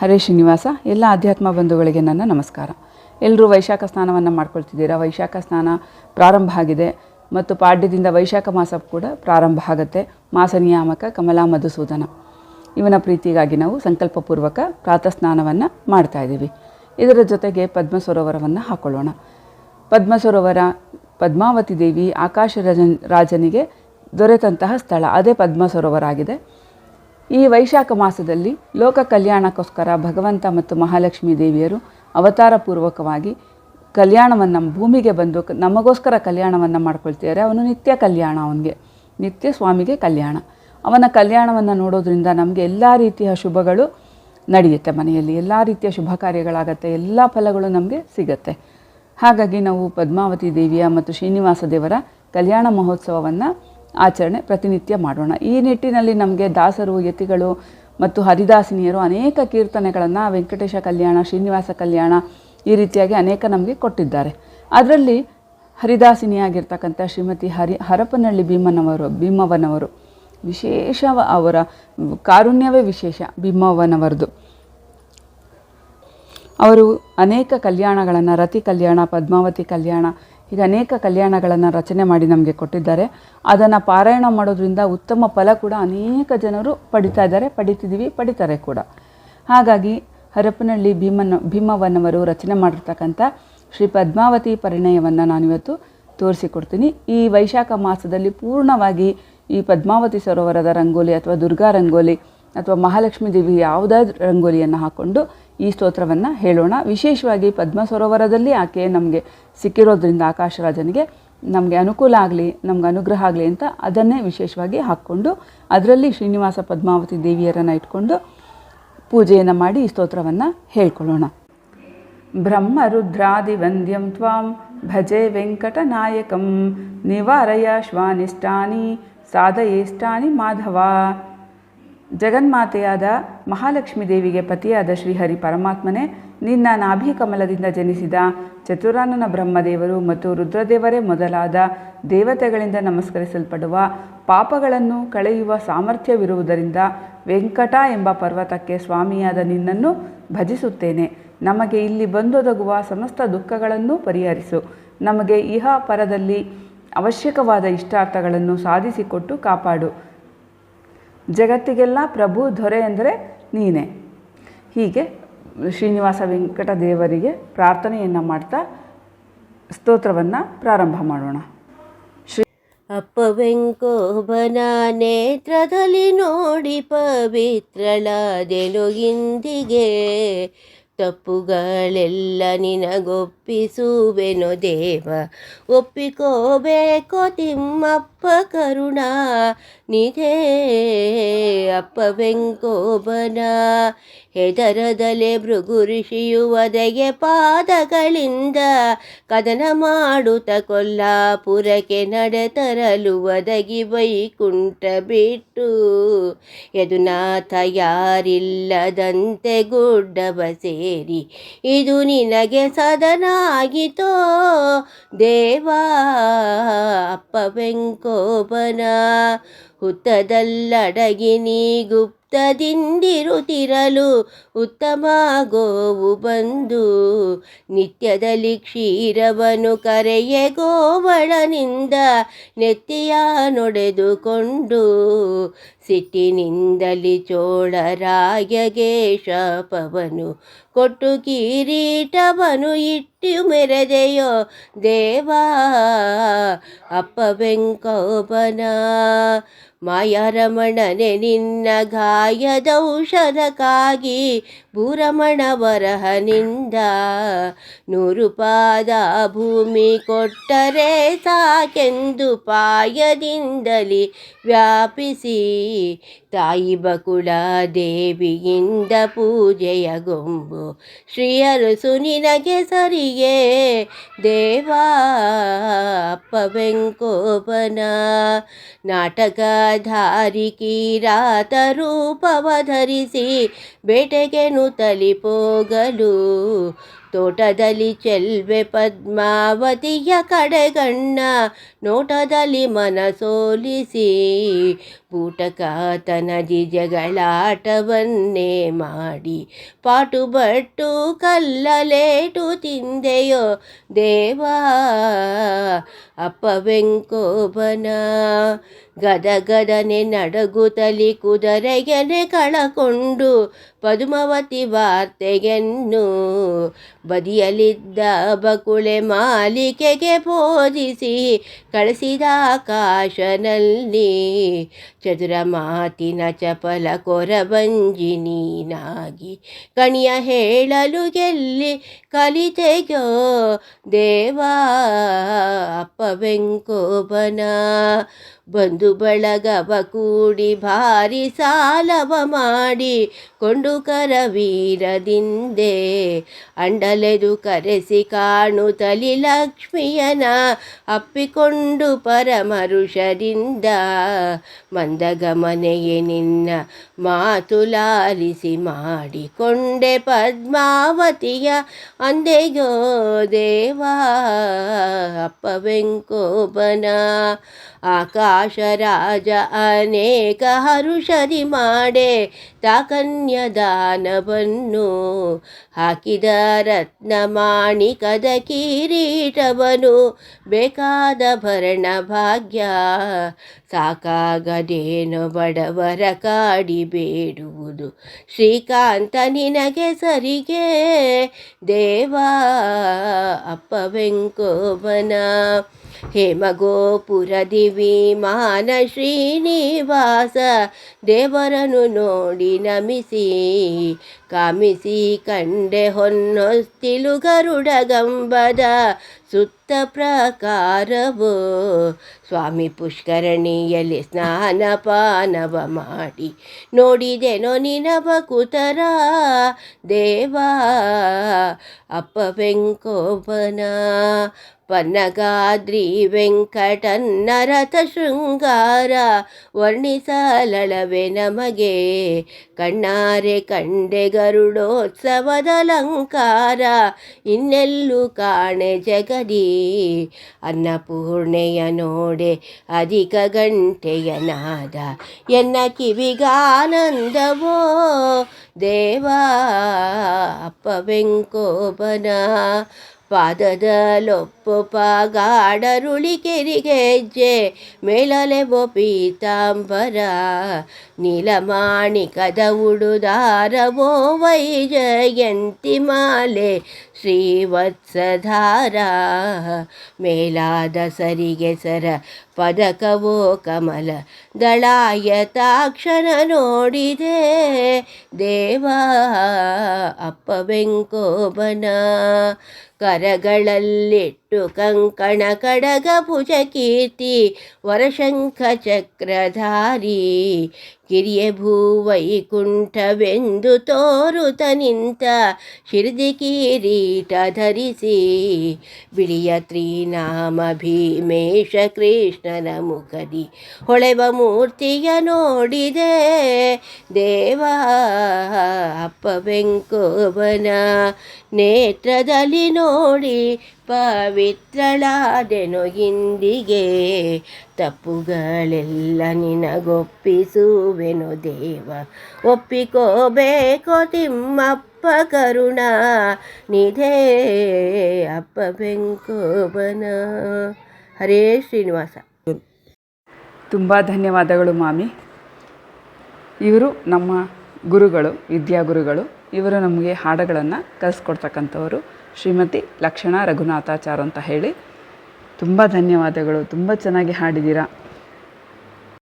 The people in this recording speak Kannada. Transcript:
ಹರೇ ಶ್ರೀನಿವಾಸ, ಎಲ್ಲ ಆಧ್ಯಾತ್ಮ ಬಂಧುಗಳಿಗೆ ನನ್ನ ನಮಸ್ಕಾರ. ಎಲ್ಲರೂ ವೈಶಾಖ ಸ್ನಾನವನ್ನು ಮಾಡ್ಕೊಳ್ತಿದ್ದೀರಾ? ವೈಶಾಖ ಸ್ನಾನ ಪ್ರಾರಂಭ ಆಗಿದೆ ಮತ್ತು ಪಾಡ್ಯದಿಂದ ವೈಶಾಖ ಮಾಸ ಕೂಡ ಪ್ರಾರಂಭ ಆಗುತ್ತೆ. ಮಾಸ ನಿಯಾಮಕ ಕಮಲಾ ಮಧುಸೂದನ. ಇವನ ಪ್ರೀತಿಗಾಗಿ ನಾವು ಸಂಕಲ್ಪಪೂರ್ವಕ ಪ್ರಾತಃ ಸ್ನಾನವನ್ನು ಮಾಡ್ತಾ ಇದ್ದೀವಿ. ಇದರ ಜೊತೆಗೆ ಪದ್ಮ ಸರೋವರವನ್ನು ಹಾಕೊಳ್ಳೋಣ. ಪದ್ಮ ಸರೋವರ ಪದ್ಮಾವತಿ ದೇವಿ ಆಕಾಶ ರಾಜನ್ ರಾಜನಿಗೆ ದೊರೆತಂತಹ ಸ್ಥಳ. ಅದೇ ಪದ್ಮ ಸರೋವರ ಆಗಿದೆ. ಈ ವೈಶಾಖ ಮಾಸದಲ್ಲಿ ಲೋಕ ಕಲ್ಯಾಣಕ್ಕೋಸ್ಕರ ಭಗವಂತ ಮತ್ತು ಮಹಾಲಕ್ಷ್ಮೀ ದೇವಿಯರು ಅವತಾರ ಪೂರ್ವಕವಾಗಿ ಕಲ್ಯಾಣವನ್ನು ಭೂಮಿಗೆ ಬಂದು ನಮಗೋಸ್ಕರ ಕಲ್ಯಾಣವನ್ನು ಮಾಡ್ಕೊಳ್ತಿದ್ದಾರೆ. ಅವನು ನಿತ್ಯ ಕಲ್ಯಾಣ ಅವನಿಗೆ. ನಿತ್ಯ ಸ್ವಾಮಿಗೆ ಕಲ್ಯಾಣ. ಅವನ ಕಲ್ಯಾಣವನ್ನು ನೋಡೋದ್ರಿಂದ ನಮಗೆ ಎಲ್ಲ ರೀತಿಯ ಶುಭಗಳು ನಡೆಯುತ್ತೆ ಮನೆಯಲ್ಲಿ. ಎಲ್ಲ ರೀತಿಯ ಶುಭ ಕಾರ್ಯಗಳಾಗತ್ತೆ. ಎಲ್ಲ ಫಲಗಳು ನಮಗೆ ಸಿಗತ್ತೆ. ಹಾಗಾಗಿ ನಾವು ಪದ್ಮಾವತಿ ದೇವಿಯ ಮತ್ತು ಶ್ರೀನಿವಾಸ ದೇವರ ಕಲ್ಯಾಣ ಮಹೋತ್ಸವವನ್ನು ಆಚರಣೆ ಪ್ರತಿನಿತ್ಯ ಮಾಡೋಣ. ಈ ನಿಟ್ಟಿನಲ್ಲಿ ನಮಗೆ ದಾಸರು, ಯತಿಗಳು ಮತ್ತು ಹರಿದಾಸಿನಿಯರು ಅನೇಕ ಕೀರ್ತನೆಗಳನ್ನು ವೆಂಕಟೇಶ ಕಲ್ಯಾಣ, ಶ್ರೀನಿವಾಸ ಕಲ್ಯಾಣ ಈ ರೀತಿಯಾಗಿ ಅನೇಕ ನಮಗೆ ಕೊಟ್ಟಿದ್ದಾರೆ. ಅದರಲ್ಲಿ ಹರಿದಾಸಿನಿಯಾಗಿರ್ತಕ್ಕಂಥ ಶ್ರೀಮತಿ ಹರಿ ಹರಪನಹಳ್ಳಿ ಭೀಮನವರು, ಭೀಮವ್ವನವರು, ವಿಶೇಷ ಅವರ ಕಾರುಣ್ಯವೇ ವಿಶೇಷ ಭೀಮವ್ವನವರದು. ಅವರು ಅನೇಕ ಕಲ್ಯಾಣಗಳನ್ನು, ರತಿ ಕಲ್ಯಾಣ, ಪದ್ಮಾವತಿ ಕಲ್ಯಾಣ ಹೀಗೆ ಅನೇಕ ಕಲ್ಯಾಣಗಳನ್ನು ರಚನೆ ಮಾಡಿ ನಮಗೆ ಕೊಟ್ಟಿದ್ದಾರೆ. ಅದನ್ನು ಪಾರಾಯಣ ಮಾಡೋದ್ರಿಂದ ಉತ್ತಮ ಫಲ ಕೂಡ ಅನೇಕ ಜನರು ಪಡಿತಾ ಇದ್ದಾರೆ. ಪಡಿತಿದ್ದೀವಿ, ಪಡಿತಾರೆ ಕೂಡ. ಹಾಗಾಗಿ ಹರಪನಹಳ್ಳಿ ಭೀಮನ ಭೀಮವನ್ನವರು ರಚನೆ ಮಾಡಿರ್ತಕ್ಕಂಥ ಶ್ರೀ ಪದ್ಮಾವತಿ ಪರಿಣಯವನ್ನು ನಾನಿವತ್ತು ತೋರಿಸಿಕೊಡ್ತೀನಿ. ಈ ವೈಶಾಖ ಮಾಸದಲ್ಲಿ ಪೂರ್ಣವಾಗಿ ಈ ಪದ್ಮಾವತಿ ಸರೋವರದ ರಂಗೋಲಿ ಅಥವಾ ದುರ್ಗಾ ರಂಗೋಲಿ ಅಥವಾ ಮಹಾಲಕ್ಷ್ಮೀ ದೇವಿ ಯಾವುದಾದ್ರೂ ರಂಗೋಲಿಯನ್ನು ಹಾಕ್ಕೊಂಡು ಈ ಸ್ತೋತ್ರವನ್ನು ಹೇಳೋಣ. ವಿಶೇಷವಾಗಿ ಪದ್ಮ ಸರೋವರದಲ್ಲಿ ಆಕೆ ನಮಗೆ ಸಿಕ್ಕಿರೋದ್ರಿಂದ ಆಕಾಶರಾಜನಿಗೆ ನಮಗೆ ಅನುಕೂಲ ಆಗಲಿ, ನಮ್ಗೆ ಅನುಗ್ರಹ ಆಗಲಿ ಅಂತ ಅದನ್ನೇ ವಿಶೇಷವಾಗಿ ಹಾಕ್ಕೊಂಡು ಅದರಲ್ಲಿ ಶ್ರೀನಿವಾಸ ಪದ್ಮಾವತಿ ದೇವಿಯರನ್ನು ಇಟ್ಕೊಂಡು ಪೂಜೆಯನ್ನು ಮಾಡಿ ಈ ಸ್ತೋತ್ರವನ್ನು ಹೇಳ್ಕೊಳ್ಳೋಣ. ವಂದ್ಯಂ ತ್ವಾಂ ಭಜೆ ವೆಂಕಟನಾಯಕಂ ನಿವಾರಯ ಶ್ವಾನಿಷ್ಟಾನಿ ಸಾಧಯೇಷ್ಟಾನಿ ಮಾಧವ ಜಗನ್ಮಾತೆಯಾದ ಮಹಾಲಕ್ಷ್ಮೀ ದೇವಿಗೆ ಪತಿಯಾದ ಶ್ರೀಹರಿ ಪರಮಾತ್ಮನೇ, ನಿನ್ನ ನಾಭಿ ಕಮಲದಿಂದ ಜನಿಸಿದ ಚತುರಾನನ ಬ್ರಹ್ಮದೇವರು ಮತ್ತು ರುದ್ರದೇವರೇ ಮೊದಲಾದ ದೇವತೆಗಳಿಂದ ನಮಸ್ಕರಿಸಲ್ಪಡುವ ಪಾಪಗಳನ್ನು ಕಳೆಯುವ ಸಾಮರ್ಥ್ಯವಿರುವುದರಿಂದ ವೆಂಕಟ ಎಂಬ ಪರ್ವತಕ್ಕೆ ಸ್ವಾಮಿಯಾದ ನಿನ್ನನ್ನು ಭಜಿಸುತ್ತೇನೆ. ನಮಗೆ ಇಲ್ಲಿ ಬಂದೊದಗುವ ಸಮಸ್ತ ದುಃಖಗಳನ್ನು ಪರಿಹರಿಸು. ನಮಗೆ ಇಹ ಪರದಲ್ಲಿ ಅವಶ್ಯಕವಾದ ಇಷ್ಟಾರ್ಥಗಳನ್ನು ಸಾಧಿಸಿಕೊಟ್ಟು ಕಾಪಾಡು. ಜಗತ್ತಿಗೆಲ್ಲ ಪ್ರಭು ದೊರೆ ಅಂದರೆ ನೀನೇ. ಹೀಗೆ ಶ್ರೀನಿವಾಸ ವೆಂಕಟ ದೇವರಿಗೆ ಪ್ರಾರ್ಥನೆಯನ್ನು ಮಾಡ್ತಾ ಸ್ತೋತ್ರವನ್ನು ಪ್ರಾರಂಭ ಮಾಡೋಣ. ಅಪ್ಪ ವೆಂಕೋಬನ ನೇತ್ರದಲ್ಲಿ ನೋಡಿ ಪವಿತ್ರಳಾದೆನು ಇಂದಿಗೆ. ತಪ್ಪುಗಳೆಲ್ಲ ನಿನಗೊಪ್ಪಿಸುವೆನು ದೇವ. ಒಪ್ಪಿಕೋಬೇಕೋ ತಿಮ್ಮಪ್ಪ ಕರುಣ, ನಿಧೇ ಅಪ್ಪ ವೆಂಕೋಬನ ಹೆದರದಲೆ ಭೃಗು ಋಷಿಯು ಒದಗೆ ಪಾದಗಳಿಂದ ಕದನ ಮಾಡುತ್ತ ಕೊಲ್ಲಾಪುರಕ್ಕೆ ನಡೆತರಲು ಒದಗಿ ವೈಕುಂಠ ಬಿಟ್ಟು. ಯದುನಾಥ ಯಾರಿಲ್ಲದಂತೆ ಗುಡ್ಡವ ಸೇರಿ, ಇದು ನಿನಗೆ ಸದನಾಗಿತೋ ದೇವಾ ಅಪ್ಪ ವೆಂಕೋಬನ ಹುತ್ತದಲ್ಲಡಗಿ ನೀ ಗುಪ್ತದಿಂದಿರುತ್ತಿರಲು ಉತ್ತಮ ಗೋವು ಬಂದು, ನಿತ್ಯದಲ್ಲಿ ಕ್ಷೀರವನು ಕರೆಯ ಗೋವಳನಿಂದ ನೆತ್ತಿಯ ನೊಡೆದುಕೊಂಡು, ಸಿಟ್ಟಿನಿಂದಲಿ ಚೋಳರಾಯಗೆ ಶಾಪವನು ಕೊಟ್ಟು ಕಿರೀಟವನು ಇಟ್ಟು ಮೆರೆದೆಯೋ ದೇವಾ, ಅಪ್ಪ ವೆಂಕೋಬನ ಮಾಯಾರಮಣನೆ ನಿನ್ನ ಗಾಯದೌಷಧಕ್ಕಾಗಿ ಭೂರಮಣ ವರಹನಿಂದ ನೂರು ಪಾದ ಭೂಮಿ ಕೊಟ್ಟರೆ ಸಾಕೆಂದು ಪಾಯದಿಂದಲಿ ವ್ಯಾಪಿಸಿ ತಾಯಿ ಬಕುಳ ದೇವಿಯಿಂದ ಪೂಜೆಯ ಗೊಂಬು. ಶ್ರೀಯರಸು ನಿನಗೆ ಸರಿಯೇ, ದೇವಾ, ಅಪ್ಪ ವೆಂಕೋಪನ ನಾಟಕಧಾರಿ ರೂಪವ ಧರಿಸಿ ಬೇಟೆಗೆನು ತಲಿಪೋಗಲು ತೋಟದಲ್ಲಿ ಚೆಲ್ವೆ ಪದ್ಮಾವತಿಯ ಕಡೆಗಣ್ಣ, ನೋಟದಲ್ಲಿ ಮನಸೋಲಿಸಿ. ಬೂಟಕಾತನ ಜಿಜಗಳಾಟವನ್ನೇ ಮಾಡಿ, ಪಾಟು ಬಟ್ಟು ಕಲ್ಲಲೇಟು ತಿಂದೆಯೋ ದೇವಾ. ಅಪ್ಪ ವೆಂಕೋಬನ ಗದಗದನೆ ನಡಗುತ್ತಲಿ ಕುದುರೆಗೆನೆ ಕಳಕೊಂಡು ಪದ್ಮಾವತಿ ವಾರ್ತೆಯನ್ನು ಬದಿಯಲಿದ್ದ ಬಕುಳೆ ಮಾಲಿಕೆಗೆ ಬೋಧಿಸಿ ಕಳಿಸಿದ ಆಕಾಶನಲ್ಲಿ ಚದುರ ಮಾತಿನ ಚಪಲ ಕೊರಬಂಜಿ ನೀನಾಗಿ ಕಣಿಯ ಹೇಳಲು ಗೆಲ್ಲಿ ಕಲಿತೆಗೋ ದೇವಾ, ಅಪ್ಪ ವೆಂಕೋಬನ ಬಂಧು ಬಳಗವ ಕೂಡಿ ಭಾರಿ ಸಾಲವ ಮಾಡಿ ಕೊಂಡು ಕರವೀರದಿಂದೆ ಅಂಡಲೆದು ಕರೆಸಿ ಕಾಣು ತಲಿ ಲಕ್ಷ್ಮಿಯನ ಅಪ್ಪಿಕೊಂಡು ಪರಮರುಷರಿಂದ ಮಂದಗಮನೆಯೇ ನಿನ್ನ ಮಾತು ಲಾಲಿಸಿ ಮಾಡಿಕೊಂಡೆ ಪದ್ಮಾವತಿಯ ಅಂದೆಗೋ ದೇವಾ ಅಪ್ಪ ವೆಂಕೋಬನ ಆಕಾಶ ರಾಜ ಅನೇಕ ಹರುಷದಿ ಮಾಡೆ ತಾಕನ್ಯದಾನವನ್ನು ಹಾಕಿದ ರತ್ನ ಮಾಣಿಕದ ಕಿರೀಟವನು ಬೇಕಾದ ಭರಣ ಭಾಗ್ಯ. ಸಾಕಾಗದೇನು ಬಡವರ ಕಾಡಿ ಬೇಡುವುದು. ಶ್ರೀಕಾಂತ ನಿನಗೆ ಸರಿಗೆ. ದೇವಾ, ಅಪ್ಪ ವೆಂಕೋಬನ ಹೇಮಗೋಪುರದಿ ವಿಮಾನ ಶ್ರೀನಿವಾಸ. ದೇವರನು ನೋಡಿ ನಮಿಸಿ. ಕಾಮಿಸಿ ಕಂಡೆ ಹೊನ್ನೊಸ್ತಿಲು ಗರುಡ ಗಂಬದ ಸುತ್ತ ಪ್ರಕಾರವು. ಸ್ವಾಮಿ ಪುಷ್ಕರಣಿಯಲ್ಲಿ ಸ್ನಾನ ಪಾನವ ಮಾಡಿ ನೋಡಿದೆನೋ ನಿನವ ಕುತರ. ದೇವಾ, ಅಪ್ಪ ವೆಂಕೋಬನ ಪನ್ನಗಾದ್ರಿ ವೆಂಕಟನ್ನ ರಥ ಶೃಂಗಾರ ವರ್ಣಿಸಲಳವೆ ನಮಗೆ. ಕಣ್ಣಾರೆ ಕಂಡೆ ಗರುಡೋತ್ಸವದ ಅಲಂಕಾರ, ಇನ್ನೆಲ್ಲೂ ಕಾಣೆ ಜಗದಿ ಅನ್ನಪೂರ್ಣೆಯ ನೋಡೆ ಅಧಿಕ ಗಂಟೆಯ ನಾದ. ಎನ್ನ ಕಿವಿಗಾನಂದವೋ ದೇವಾ ಅಪ್ಪ ವೆಂಕೋಬನ ಪಾದದಲೊಪ್ಪು ಪಾಗಾಡರುಳಿ ಕೆರಿಗೆಜ್ಜೆ ಬೊ ಪೀತಾಂಬರ. ನೀಲಮಾಣಿಕದ ಉಡುದಾರವೋ ವೈಜಯಂತಿ ಮಾಲೆ ಶ್ರೀವತ್ಸಧಾರ ಮೇಲಾದ ಸರಿಗೆ ಸರ ಪದಕವೋ ಕಮಲ ದಳಾಯತಾಕ್ಷರ ನೋಡಿದೆ ದೇವಾ ಅಪ್ಪ ವೆಂಕೋಬನ ಕರಗಳಲ್ಲಿಟ್ಟು ಕಂಕಣ ಕಡಗ ಭುಜ ಕೀರ್ತಿ ವರಶಂಖ ಚಕ್ರಧಾರಿ ಕಿರಿಯ ಭೂವೈಕುಂಠವೆಂದು ತೋರುತ ನಿಂತ ಶಿರ್ದಿ ಕಿರೀಟ ಧರಿಸಿ, ಬಿಳಿಯ ತ್ರಿನಾಮ ಭೀಮೇಶ ಕೃಷ್ಣನ ಮುಖದಿ ಹೊಳೆವ ಮೂರ್ತಿಯ ನೋಡಿದೆ, ದೇವ ಅಪ್ಪ ವೆಂಕೋಬನ ನೇತ್ರದಲ್ಲಿ ನೋಡಿ ಪವಿತ್ರಳಾದೆನು ಇಂದಿಗೆ. ತಪ್ಪುಗಳೆಲ್ಲ ನಿನಗೊಪ್ಪಿಸುವೆನು ದೇವ. ಒಪ್ಪಿಕೋಬೇಕೋ ತಿಮ್ಮಪ್ಪ ಕರುಣ. ನಿಧೇ ಅಪ್ಪ ಬೆಂಕೋಬನ. ಹರೇ ಶ್ರೀನಿವಾಸ. ತುಂಬ ಧನ್ಯವಾದಗಳು ಮಾಮಿ. ಇವರು ನಮ್ಮ ಗುರುಗಳು, ವಿದ್ಯಾಗುರುಗಳು, ಇವರು ನಮಗೆ ಹಾಡುಗಳನ್ನು ಕಲಿಸ್ಕೊಡ್ತಕ್ಕಂಥವರು. ಶ್ರೀಮತಿ ಲಕ್ಷಣ ರಘುನಾಥಾಚಾರ್ ಅಂತ ಹೇಳಿ. ತುಂಬ ಧನ್ಯವಾದಗಳು. ತುಂಬ ಚೆನ್ನಾಗಿ ಹಾಡಿದ್ದೀರಾ.